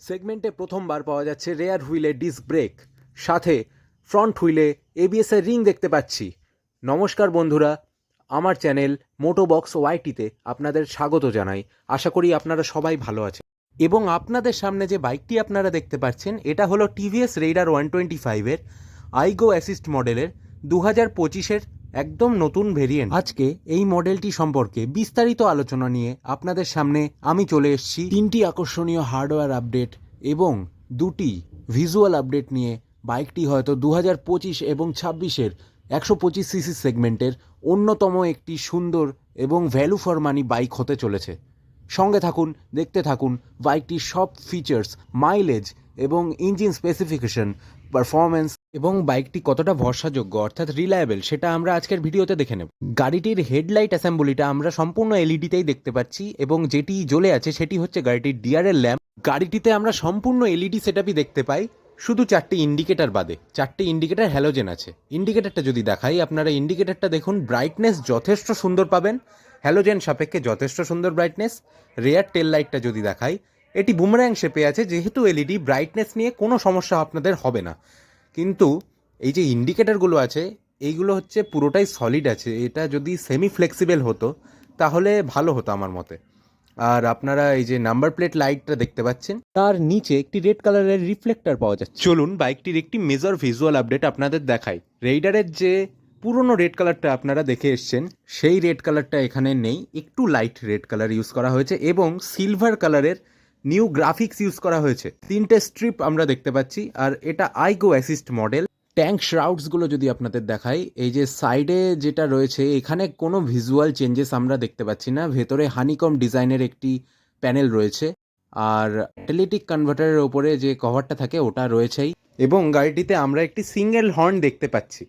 সেগমেন্টে প্রথমবার পাওয়া যাচ্ছে রেয়ার হুইলে ডিস্ক ব্রেক। সাথে ফ্রন্ট হুইলে এবিএস এর রিং দেখতে পাচ্ছি। নমস্কার বন্ধুরা, আমার চ্যানেল মোটোবক্স ওয়াইটিতে আপনাদের স্বাগত জানাই। আশা করি আপনারা সবাই ভালো আছেন। এবং আপনাদের সামনে যে বাইকটি আপনারা দেখতে পাচ্ছেন, এটা হলো টিভিএস রেইডার ওয়ান টোয়েন্টি ফাইভের আইগো অ্যাসিস্ট মডেলের দু হাজার পঁচিশের একদম নতুন ভেরিয়েন্ট। আজকে এই মডেলটি সম্পর্কে বিস্তারিত আলোচনা নিয়ে আপনাদের সামনে আমি চলে এসেছি তিনটি আকর্ষণীয় হার্ডওয়্যার আপডেট এবং দুটি ভিজুয়াল আপডেট নিয়ে। বাইকটি হয়তো দু পঁচিশ এবং ছাব্বিশের একশো পঁচিশ সিসি সেগমেন্টের অন্যতম একটি সুন্দর এবং ভ্যালু ফর মানি বাইক হতে চলেছে। সঙ্গে থাকুন, দেখতে থাকুন বাইকটির সব ফিচার্স মাইলেজ এবং ইঞ্জিন স্পেসিফিকেশন পারফরমেন্স এবং বাইকটি কতটা ভরসাযোগ্য, অর্থাৎ রিলায়েবল সেটা আমরা আজকের ভিডিওতে দেখে নেব। গাড়িটির হেডলাইট অ্যাসেম্বলিটা আমরা সম্পূর্ণ এলইডিতেই দেখতে পাচ্ছি এবং যেটি জ্বলে আছে সেটি হচ্ছে গাড়িটির ডিআরএল ল্যাম্প গাড়িটিতে আমরা সম্পূর্ণ এলইডি সেটআপই দেখতে পাই, শুধু চারটি ইন্ডিকেটার বাদে। চারটি ইন্ডিকেটার হ্যালোজেন আছে। ইন্ডিকেটারটা যদি দেখাই, আপনারা ইন্ডিকেটারটা দেখুন ব্রাইটনেস যথেষ্ট সুন্দর পাবেন। হ্যালোজেন সাপেক্ষে যথেষ্ট সুন্দর ব্রাইটনেস রেয়ার টেল লাইটটা যদি দেখাই, এটি বুমরাং শেপে আছে, যেহেতু এলইডি ব্রাইটনেস নিয়ে কোনো সমস্যা আপনাদের হবে না। কিন্তু এই যে ইন্ডিকেটারগুলো আছে, এইগুলো হচ্ছে পুরোটাই সলিড আছে। এটা যদি সেমি ফ্লেক্সিবল হতো, তাহলে ভালো হতো আমার মতে। আর আপনারা এই যে নাম্বার প্লেট লাইটটা দেখতে পাচ্ছেন, তার নিচে একটি রেড কালারের রিফ্লেক্টর পাওয়া যাচ্ছে। চলুন বাইকটির একটি মেজর ভিজুয়াল আপডেট আপনাদের দেখাই। রেইডারের যে পুরনো রেড কালারটা আপনারা দেখে এসছেন, সেই রেড কালারটা এখানে নেই। একটু লাইট রেড কালার ইউজ করা হয়েছে এবং সিলভার কালারের নিউ গ্রাফিক্স ইউজ করা হয়েছে। তিনটে স্ট্রিপ আমরা দেখতে পাচ্ছি, আর এটা আইগো অ্যাসিস্ট মডেল। ট্যাঙ্ক শ্রাউডসগুলো যদি আপনাদের দেখাই, এই যে সাইডে যেটা রয়েছে, এখানে কোনো ভিজুয়াল চেঞ্জেস আমরা দেখতে পাচ্ছি না। ভেতরে হানিকম ডিজাইনের একটি প্যানেল রয়েছে, আর অ্যাটেলিটিক কনভার্টারের ওপরে যে কভারটা থাকে, ওটা রয়েছেই। এবং গাড়িটিতে আমরা একটি সিঙ্গেল হর্ন দেখতে পাচ্ছি।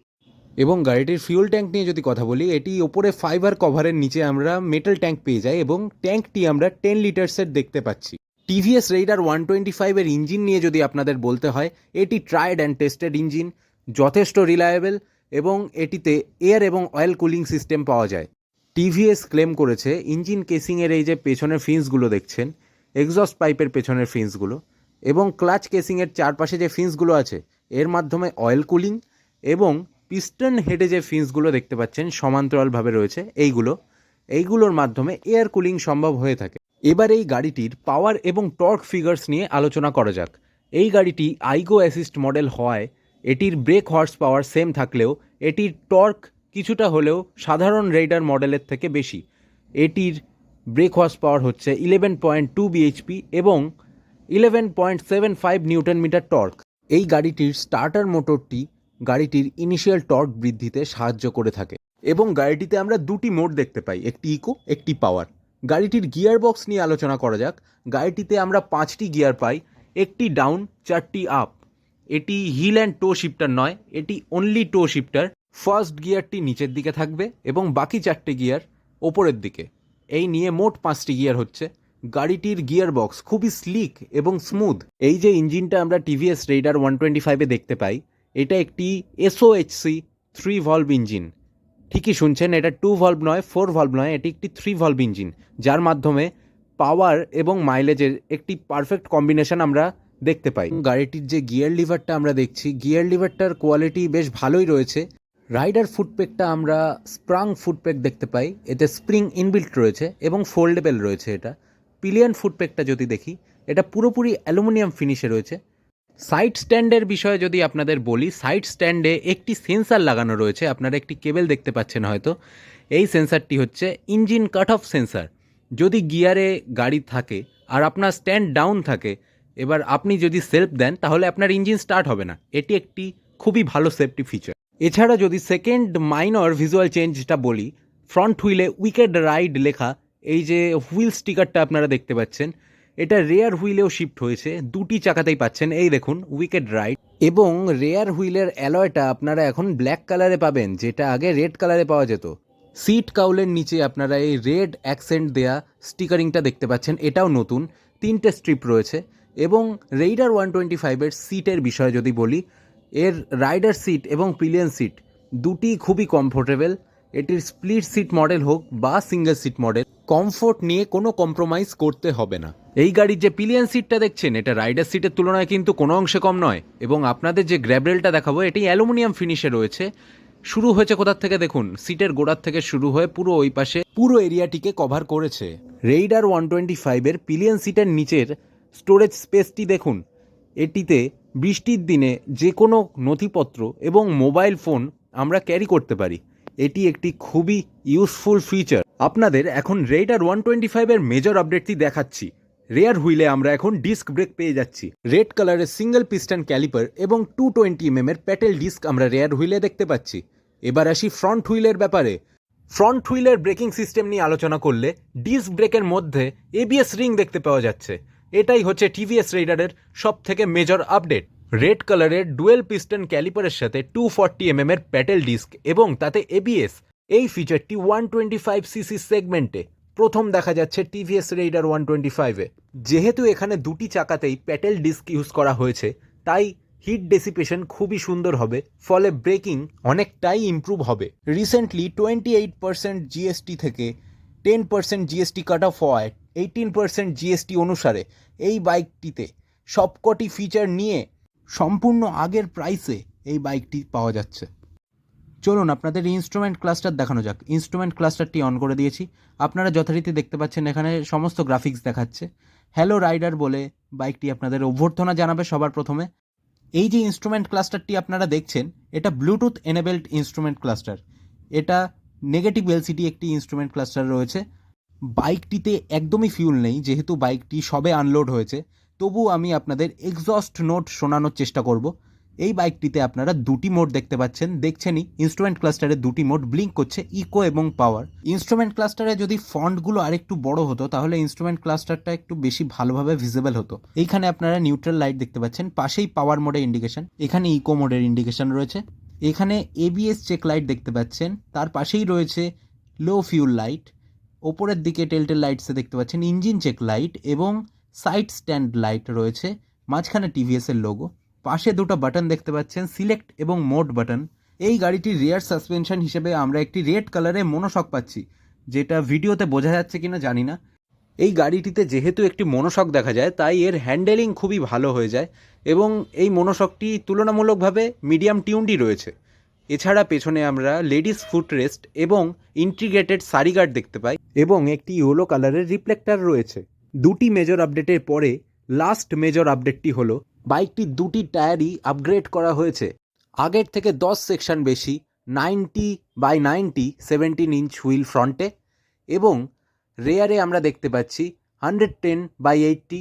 এবং গাড়িটির ফিউল ট্যাঙ্ক নিয়ে যদি কথা বলি, এটি ওপরে ফাইবার কভারের নিচে আমরা মেটাল ট্যাঙ্ক পেয়ে যাই, এবং ট্যাঙ্কটি আমরা টেন লিটার্সের দেখতে পাচ্ছি। টিভিএস রেইডার ওয়ান টোয়েন্টি ফাইভের ইঞ্জিন নিয়ে যদি আপনাদের বলতে হয়, এটি ট্রায়েড অ্যান্ড টেস্টেড ইঞ্জিন যথেষ্ট রিলায়েবল এবং এটিতে এয়ার এবং অয়েল কুলিং সিস্টেম পাওয়া যায়। টিভিএস ক্লেম করেছে ইঞ্জিন কেসিংয়ের এই যে পেছনের ফিন্সগুলো দেখছেন এক্সস্ট পাইপের পেছনের ফিন্সগুলো এবং ক্লাচ কেসিংয়ের চারপাশে যে ফিন্সগুলো আছে, এর মাধ্যমে অয়েল কুলিং এবং পিস্টন হেডে যে ফিন্সগুলো দেখতে পাচ্ছেন, সমান্তরালভাবে রয়েছে, এইগুলো, এইগুলোর মাধ্যমে এয়ার কুলিং সম্ভব হয়ে থাকে। এবার এই গাড়িটির পাওয়ার এবং টর্ক ফিগার্স নিয়ে আলোচনা করা যাক। এই গাড়িটি আইগো অ্যাসিস্ট মডেল হওয়ায় এটির ব্রেক হর্স পাওয়ার সেম থাকলেও এটির টর্ক কিছুটা হলেও সাধারণ রেইডার মডেলের থেকে বেশি। এটির ব্রেক হর্স পাওয়ার হচ্ছে ইলেভেন পয়েন্ট টু বিএইচপি এবং eleven point seven five newton metre torque এই গাড়িটির স্টার্টার মোটরটি গাড়িটির ইনিশিয়াল টর্ক বৃদ্ধিতে সাহায্য করে থাকে এবং গাড়িটিতে আমরা দুটি মোড দেখতে পাই, একটি ইকো একটি পাওয়ার গাড়িটির গিয়ার বক্স নিয়ে আলোচনা করা যাক। গাড়িটিতে আমরা পাঁচটি গিয়ার পাই, একটি ডাউন, চারটি আপ। এটি হিল অ্যান্ড টো শিফটার নয়, এটি অনলি টো শিফটার। ফার্স্ট গিয়ারটি নিচের দিকে থাকবে এবং বাকি চারটি গিয়ার ওপরের দিকে। এই নিয়ে মোট পাঁচটি গিয়ার হচ্ছে। গাড়িটির গিয়ার বক্স খুবই স্লিক এবং স্মুথ এই যে ইঞ্জিনটা আমরা টিভিএস রেইডার ওয়ান টোয়েন্টি ফাইভে দেখতে পাই, এটা একটি এসওএইচসি থ্রি ভলভ ইঞ্জিন। ঠিকই শুনছেন, এটা টু ভলভ নয় ফোর ভলভ নয়, এটি একটি থ্রি ভলভ ইঞ্জিন যার মাধ্যমে পাওয়ার এবং মাইলেজের একটি পারফেক্ট কম্বিনেশন আমরা দেখতে পাই। গাড়িটির যে গিয়ার লিভারটা আমরা দেখছি গিয়ার লিভারটার কোয়ালিটি বেশ ভালোই রয়েছে। রাইডার ফুটপেকটা আমরা স্প্রাং ফুটপেক দেখতে পাই, এতে স্প্রিং ইনবিল্ট রয়েছে এবং ফোল্ডেবল রয়েছে এটা। পিলিয়ান ফুটপেকটা যদি দেখি, এটা পুরোপুরি অ্যালুমিনিয়াম ফিনিশে রয়েছে। সাইড স্ট্যান্ডের বিষয়ে যদি আপনাদের বলি, সাইড স্ট্যান্ডে একটি সেন্সার লাগানো রয়েছে। আপনারা একটি কেবেল দেখতে পাচ্ছেন হয়তো। এই সেন্সারটি হচ্ছে ইঞ্জিন কাট অফ সেন্সার। যদি গিয়ারে গাড়ি থাকে আর আপনার স্ট্যান্ড ডাউন থাকে, এবার আপনি যদি সেলফ দেন, তাহলে আপনার ইঞ্জিন স্টার্ট হবে না। এটি একটি খুবই ভালো সেফটি ফিচার। এছাড়া যদি সেকেন্ড মাইনর ভিজুয়াল চেঞ্জটা বলি, ফ্রন্ট হুইলে উইকেড রাইড লেখা, এই যে হুইল স্টিকারটা আপনারা দেখতে পাচ্ছেন এটা রেয়ার হুইলেও শিফট হয়েছে। দুটি চাকাতেই পাচ্ছেন। এই দেখুন উইকেড রাইড এবং রেয়ার হুইলের অ্যালয়টা আপনারা এখন ব্ল্যাক কালারে পাবেন, যেটা আগে রেড কালারে পাওয়া যেত। সিট কাউলের নিচে আপনারা এই রেড অ্যাকসেন্ট দেয়া স্টিকারিংটা দেখতে পাচ্ছেন। এটাও নতুন। তিনটে স্ট্রিপ রয়েছে। এবং রেইডার ওয়ান টোয়েন্টি ফাইভের সিটের বিষয়ে যদি বলি, এর রাইডার সিট এবং পিলিয়ন সিট দুটি খুবই কমফোর্টেবল এটির স্প্লিট সিট মডেল হোক বা সিঙ্গেল সিট মডেল কমফোর্ট নিয়ে কোনো কম্প্রোমাইজ করতে হবে না। এই গাড়ির যে পিলিয়ন সিটটা দেখছেন, এটা রাইডার সিটের তুলনায় কিন্তু কোনো অংশে কম নয়। এবং আপনাদের যে গ্র্যাবরেলটা দেখাবো, এটি অ্যালুমিনিয়াম ফিনিশে রয়েছে। শুরু হয়েছে কোথার থেকে দেখুন? সিটের গোড়ার থেকে শুরু হয়ে পুরো ওই পাশে, পুরো এরিয়াটিকে কভার করেছে। রেইডার ওয়ান টোয়েন্টি ফাইভের পিলিয়ন সিটের নিচের স্টোরেজ স্পেসটি দেখুন। এটিতে বৃষ্টির দিনে যে কোনো নথিপত্র এবং মোবাইল ফোন আমরা ক্যারি করতে পারি। এটি একটি খুবই ইউজফুল ফিচার আপনাদের এখন রেইডার ওয়ান টোয়েন্টি ফাইভের মেজর আপডেটটি দেখাচ্ছি। রেয়ার হুইলে আমরা এখন ডিস্ক ব্রেক পেয়ে যাচ্ছি। রেড কালারের সিঙ্গেল পিস্টন ক্যালিপার এবং টু টোয়েন্টি এম এর প্যাটেল ডিস্ক আমরা রেয়ার হুইলে দেখতে পাচ্ছি। এবার আসি ফ্রন্ট হুইলের ব্যাপারে। ফ্রন্ট হুইলের ব্রেকিং সিস্টেম নিয়ে আলোচনা করলে ডিস্ক ব্রেকের মধ্যে এবিএস রিং দেখতে পাওয়া যাচ্ছে। এটাই হচ্ছে টিভিএস রেডারের সব থেকে মেজর আপডেট রেড কালারের ডুয়েল পিস্টন ক্যালিপারের সাথে টু ফর্টি এম এর প্যাটেল ডিস্ক এবং তাতে এবিএস এই ফিচারটি ওয়ান টোয়েন্টি ফাইভ সিসি সেগমেন্টে প্রথম দেখা যাচ্ছে টিভিএস রেইডার ওয়ান টোয়েন্টি ফাইভে যেহেতু এখানে দুটি চাকাতেই প্যাটেল ডিস্ক ইউজ করা হয়েছে, তাই হিট ডেসিপেশন খুবই সুন্দর হবে, ফলে ব্রেকিং অনেকটাই ইমপ্রুভ হবে। Recently twenty eight percent GST থেকে ten percent GST cut off হওয়ায় এইটিন পার্সেন্ট জিএসটি অনুসারে এই বাইকটিতে সবকটি ফিচার নিয়ে সম্পূর্ণ আগের প্রাইসে এই বাইকটি পাওয়া যাচ্ছে। চলুন আপনাদের ইনস্ট্রুমেন্ট ক্লাস্টার দেখানো যাক। ইনস্ট্রুমেন্ট ক্লাস্টারটি অন করে দিয়েছি। আপনারা যথারীতি দেখতে পাচ্ছেন এখানে সমস্ত গ্রাফিক্স দেখাচ্ছে। হ্যালো রাইডার বলে বাইকটি আপনাদের অভ্যর্থনা জানাবে সবার প্রথমে। এই যে ইনস্ট্রুমেন্ট ক্লাস্টারটি আপনারা দেখছেন, এটা ব্লুটুথ এনেবেলড ইনস্ট্রুমেন্ট ক্লাস্টার এটা নেগেটিভ এলসিডি একটি ইনস্ট্রুমেন্ট ক্লাস্টার রয়েছে। বাইকটিতে একদমই ফিউল নেই, যেহেতু বাইকটি সবে আনলোড হয়েছে। তবু আমি আপনাদের এক্সস্ট নোট শোনানোর চেষ্টা করব। এই বাইকটিতে আপনারা দুটি মোড দেখতে পাচ্ছেন। দেখছেনই ইনস্ট্রুমেন্ট ক্লাস্টারে দুটি মোড ব্লিঙ্ক করছে ইকো এবং পাওয়ার ইনস্ট্রুমেন্ট ক্লাস্টারে যদি ফন্টগুলো আরেকটু বড় হতো, তাহলে ইনস্ট্রুমেন্ট ক্লাস্টারটা একটু বেশি ভালোভাবে ভিজিবল হতো। এইখানে আপনারা নিউট্রাল লাইট দেখতে পাচ্ছেন, পাশেই পাওয়ার মোডের ইন্ডিকেশন এখানে ইকো মোডের ইন্ডিকেশন রয়েছে। এখানে এবিএস চেক লাইট দেখতে পাচ্ছেন, তার পাশেই রয়েছে লো ফিউল লাইট ওপরের দিকে টেলটেল লাইটসে দেখতে পাচ্ছেন ইঞ্জিন চেক লাইট এবং সাইড স্ট্যান্ড লাইট রয়েছে, মাঝখানে টিভিএস এর লোগো পাশে দুটো বাটন দেখতে পাচ্ছেন সিলেক্ট এবং মোড বাটন এই গাড়িটির রিয়ার সাসপেনশন হিসেবে আমরা একটি রেড কালারে মনোশক পাচ্ছি, যেটা ভিডিওতে বোঝা যাচ্ছে কিনা জানি না। এই গাড়িটিতে যেহেতু একটি মনোশক দেখা যায়, তাই এর হ্যান্ডেলিং খুবই ভালো হয়ে যায় এবং এই মনোশকটি তুলনামূলকভাবে মিডিয়াম টিউনডি রয়েছে। এছাড়া পেছনে আমরা লেডিস ফুট রেস্ট এবং ইন্টিগ্রেটেড সারি গার্ড দেখতে পাই এবং একটি ইয়েলো কালারের রিফ্লেক্টর রয়েছে। দুটি মেজর আপডেটের পরে লাস্ট মেজর আপডেটটি হলো বাইকটির দুটি টায়ারই আপগ্রেড করা হয়েছে। আগের থেকে দশ সেকশন বেশি, ninety by ninety, seventeen inch wheel ফ্রন্টে এবং রেয়ারে আমরা দেখতে পাচ্ছি hundred ten by eighty,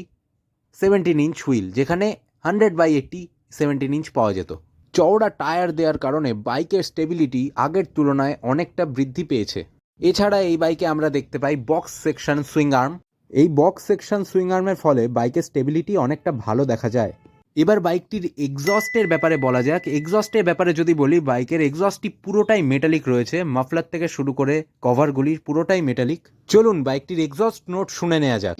seventeen inch wheel, যেখানে hundred by eighty, seventeen inch পাওয়া যেত। চওড়া টায়ার দেওয়ার কারণে বাইকের স্টেবিলিটি আগের তুলনায় অনেকটা বৃদ্ধি পেয়েছে। এছাড়া এই বাইকে আমরা দেখতে পাই বক্স সেকশন সুইং আর্ম এই বক্স সেকশন সুইং আর্মের ফলে বাইকের স্টেবিলিটি অনেকটা ভালো দেখা যায়। এবার বাইকটির এক্সস্টের ব্যাপারে বলা যাক। এক্সস্টের ব্যাপারে যদি বলি, বাইকের এক্সস্টটি পুরোটাই মেটালিক রয়েছে। মাফলার থেকে শুরু করে কভারগুলির পুরোটাই মেটালিক চলুন, বাইকটির এক্সস্ট নোট শুনে নেওয়া যাক।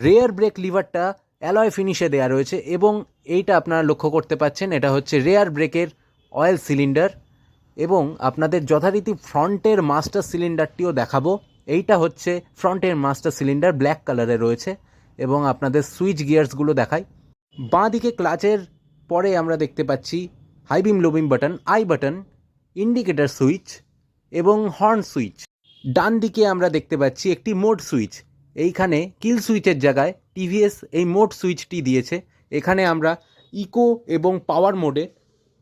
রেয়ার ব্রেক লিভারটা অ্যালয় ফিনিশে দেওয়া রয়েছে এবং এইটা আপনারা লক্ষ্য করতে পাচ্ছেন, এটা হচ্ছে রেয়ার ব্রেকের অয়েল সিলিন্ডার এবং আপনাদের যথারীতি ফ্রন্টের মাস্টার সিলিন্ডারটিও দেখাবো। এইটা হচ্ছে ফ্রন্টের মাস্টার সিলিন্ডার, ব্ল্যাক কালারে রয়েছে এবং আপনাদের সুইচ গিয়ার্সগুলো দেখাই। বাঁ দিকে ক্লাচের পরে আমরা দেখতে পাচ্ছি high beam low beam button, I button, indicator switch এবং হর্ন সুইচ। ডান দিকে আমরা দেখতে পাচ্ছি একটি মোড সুইচ। এইখানে কিল সুইচের জায়গায় টিভিএস এই মোড সুইচটি দিয়েছে। এখানে আমরা ইকো এবং পাওয়ার মোডে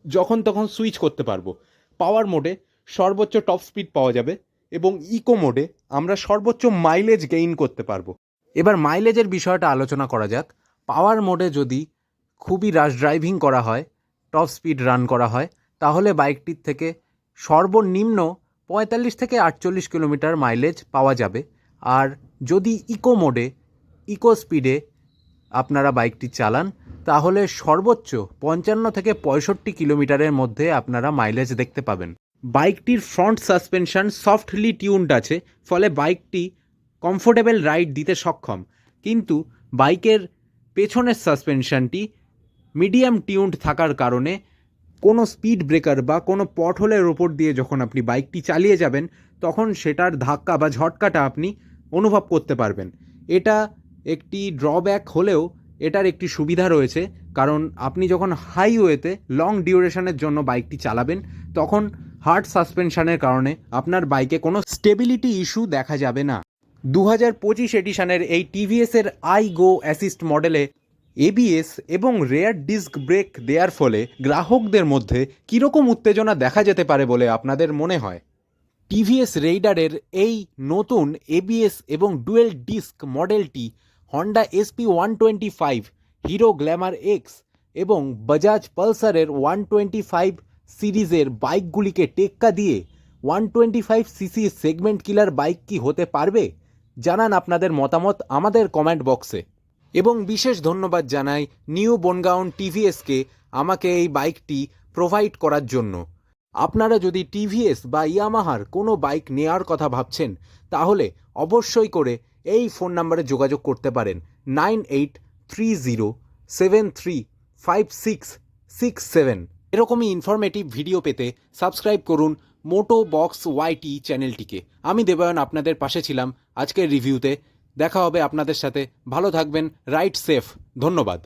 যখন তখন সুইচ করতে পারব। পাওয়ার মোডে সর্বোচ্চ টপ স্পিড পাওয়া যাবে। এবং ইকো মোডে আমরা সর্বোচ্চ মাইলেজ গেইন করতে পারব। এবার মাইলেজের বিষয়টা আলোচনা করা যাক। পাওয়ার মোডে যদি খুবই রাশ ড্রাইভিং করা হয় টপ স্পিড রান করা হয়, তাহলে বাইকটির থেকে সর্বনিম্ন পঁয়তাল্লিশ থেকে আটচল্লিশ কিলোমিটার মাইলেজ পাওয়া যাবে। আর যদি ইকো মোডে ইকো স্পিডে আপনারা বাইকটি চালান, তাহলে সর্বোচ্চ পঞ্চান্ন থেকে পঁয়ষট্টি কিলোমিটারের মধ্যে আপনারা মাইলেজ দেখতে পাবেন। বাইকটির ফ্রন্ট সাসপেনশন সফটলি টিউনড আছে, ফলে বাইকটি কমফোর্টেবল রাইড দিতে সক্ষম। কিন্তু বাইকের পেছনের সাসপেনশনটি মিডিয়াম টিউনড থাকার কারণে কোনো স্পিড ব্রেকার বা কোনো পটহোলের ওপর দিয়ে যখন আপনি বাইকটি চালিয়ে যাবেন, তখন সেটার ধাক্কা বা ঝটকাটা আপনি অনুভব করতে পারবেন। এটা একটি ড্রব্যাক হলেও এটার একটি সুবিধা রয়েছে, কারণ আপনি যখন হাইওয়েতে লং ডিউরেশনের জন্য বাইকটি চালাবেন, তখন হার্ড সাসপেনশনের কারণে আপনার বাইকে কোনো স্টেবিলিটি ইস্যু দেখা যাবে না। দু হাজার পঁচিশ এডিশনের এই টিভিএসের আই গো অ্যাসিস্ট মডেলে এবিএস এবং রেয়ার ডিস্ক ব্রেক দেওয়ার ফলে গ্রাহকদের মধ্যে কীরকম উত্তেজনা দেখা যেতে পারে বলে আপনাদের মনে হয়? টিভিএস রেইডারের এই নতুন এবিএস এবং ডুয়েল ডিস্ক মডেলটি Honda SP one twenty five, Hero Glamour X এবং বাজাজ পালসারের ওয়ান টোয়েন্টি ফাইভ সিরিজের বাইকগুলিকে টেক্কা দিয়ে one twenty five CC segment killer bike কি হতে পারবে? জানান আপনাদের মতামত আমাদের কমেন্ট বক্সে। এবং বিশেষ ধন্যবাদ জানাই নিউ বনগাউন টিভিএসকে আমাকে এই বাইকটি প্রোভাইড করার জন্য। আপনারা যদি টিভিএস বা ইয়ামাহার কোনো বাইক নেওয়ার কথা ভাবছেন, তাহলে অবশ্যই করে এই ফোন নাম্বারে যোগাযোগ করতে পারেন। Nine eight three zero seven three five six six seven. এরকমই ইনফরমেটিভ ভিডিও পেতে সাবস্ক্রাইব করুন মোটো বক্স ওয়াইটি চ্যানেলটিকে আমি দেবায়ন, আপনাদের পাশে ছিলাম আজকের রিভিউতে দেখা হবে আপনাদের সাথে। ভালো থাকবেন রাইট সেফ ধন্যবাদ।